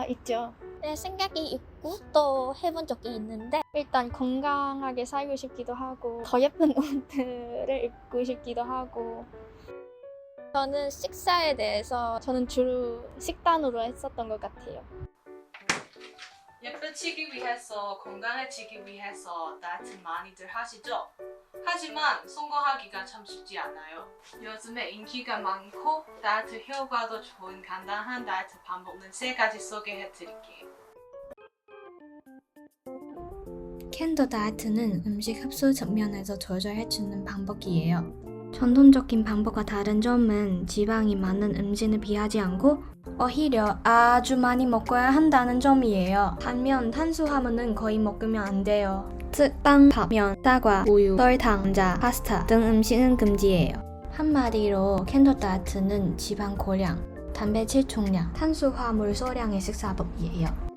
아, 있죠. 네, 생각이 있고 또 해본 적이 있는데 일단 건강하게 살고 싶기도 하고 더 예쁜 옷들을 입고 싶기도 하고 저는 식사에 대해서 저는 주로 식단으로 했었던 것 같아요. 예쁘지기 위해서 건강해지기 위해서 다이어트 많이들 하시죠? 하지만 성공하기가 참 쉽지 않아요. 요즘에 인기가 많고 다이어트 효과도 좋은 간단한 다이어트 방법은 세 가지 소개해 드릴게요. 캔더 다이어트는 음식 흡수 측면에서 조절해주는 방법이에요. 전통적인 방법과 다른 점은 지방이 많은 음식을 비하지 않고 오히려 아주 많이 먹어야 한다는 점이에요. 반면 탄수화물은 거의 먹으면 안 돼요. 즉, 빵, 밥, 면, 쌀과 우유, 설탕, 감자, 파스타 등 음식은 금지예요. 한마디로 캔더 다이어트는 지방 고량, 단백질 총량, 탄수화물 소량의 식사법이에요.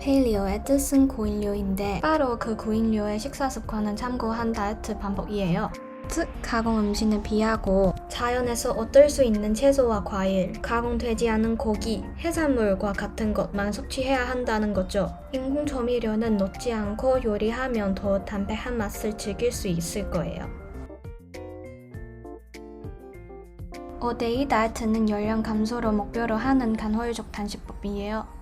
페일리오의 뜻은 고인료인데 바로 그 고인료의 식사 습관을 참고한 다이어트 방법이에요. 즉, 가공 음식을 비하고 자연에서 얻을 수 있는 채소와 과일, 가공되지 않은 고기, 해산물과 같은 것만 섭취해야 한다는 거죠. 인공 조미료는 넣지 않고 요리하면 더 담백한 맛을 즐길 수 있을 거예요. 어데이 다이어트는 열량 감소를 목표로 하는 간헐적 단식법이에요.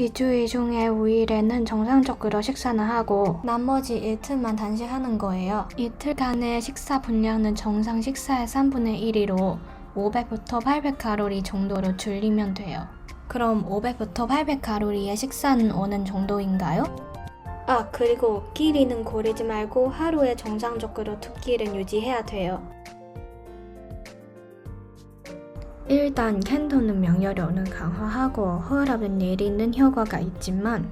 일주일 중에 5일에는 정상적으로 식사는 하고 나머지 이틀만 단식하는 거예요. 이틀간의 식사 분량은 정상 식사의 3분의 1이로 500부터 800칼로리 정도로 줄이면 돼요. 그럼 500부터 800칼로리의 식사는 어느 정도인가요? 아, 그리고 끼리는 고르지 말고 하루에 정상적으로 두 끼를 유지해야 돼요. 일단 캔도는 명혈력을 강화하고 혈압을 내리는 효과가 있지만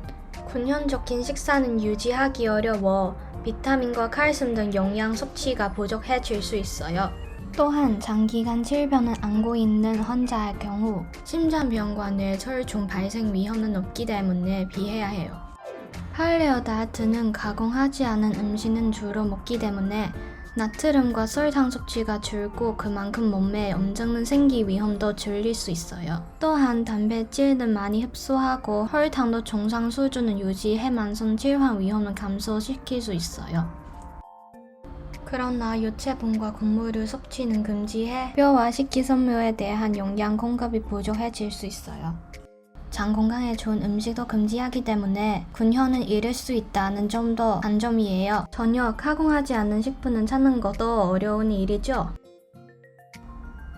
균형적인 식사는 유지하기 어려워 비타민과 칼슘 등 영양 섭취가 부족해질 수 있어요. 또한 장기간 질병을 안고 있는 환자의 경우 심장병과 뇌졸중 발생 위험은 높기 때문에 피해야 해요. 팔레오 다이어트는 가공하지 않은 음식은 주로 먹기 때문에 나트륨과 설탕 섭취가 줄고 그만큼 몸에 염증은 생기 위험도 줄일 수 있어요. 또한 단백질은 많이 흡수하고 혈당도 정상 수준을 유지해 만성 질환 위험을 감소시킬 수 있어요. 그러나 유채분과 곡물을 섭취는 금지해 뼈와 식기섬유에 대한 영양 공급이 부족해질 수 있어요. 장 건강에 좋은 음식도 금지하기 때문에 균형을 잃을 수 있다는 점도 단점이에요. 전혀 가공하지 않은 식품을 찾는 것도 어려운 일이죠.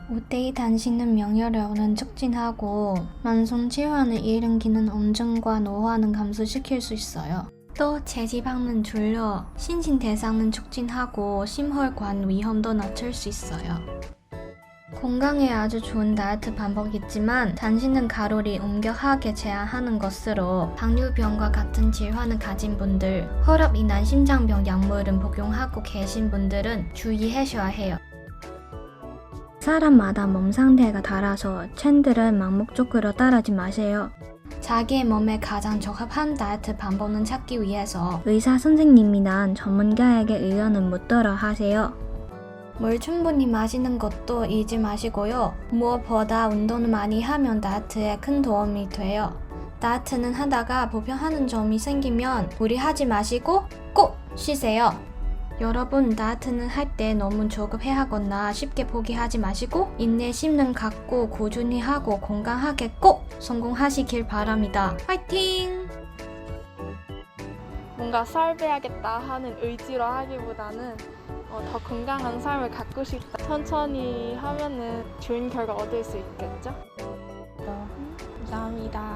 우대의 단식은 명혈력을 촉진하고 만성 질환을 일으키는 염증과 노화는 감소시킬 수 있어요. 또 체지방은 줄여 신진대사는 촉진하고 심혈관 위험도 낮출 수 있어요. 건강에 아주 좋은 다이어트 방법이지만 단식은 칼로리 엄격하게 제한하는 것으로 당뇨병과 같은 질환을 가진 분들, 혈압 이난 심장병 약물을 복용하고 계신 분들은 주의하셔야 해요. 사람마다 몸 상태가 달라서 챈들은盲목적으로 따르지 마세요. 자기의 몸에 가장 적합한 다이어트 방법을 찾기 위해서 의사 선생님이나 전문가에게 의견을 묻도록 하세요. 물 충분히 마시는 것도 잊지 마시고요. 무엇보다 운동을 많이 하면 다이어트에 큰 도움이 돼요. 다이어트는 하다가 불편하는 점이 생기면 무리하지 마시고 꼭 쉬세요. 여러분 다이어트는 할 때 너무 조급해하거나 쉽게 포기하지 마시고 인내심은 갖고 꾸준히 하고 건강하게 꼭 성공하시길 바랍니다. 화이팅! 뭔가 살 빼야겠다 하는 의지로 하기보다는 어, 더 건강한 삶을 갖고 싶다. 천천히 하면은 좋은 결과 얻을 수 있겠죠? 어, 감사합니다.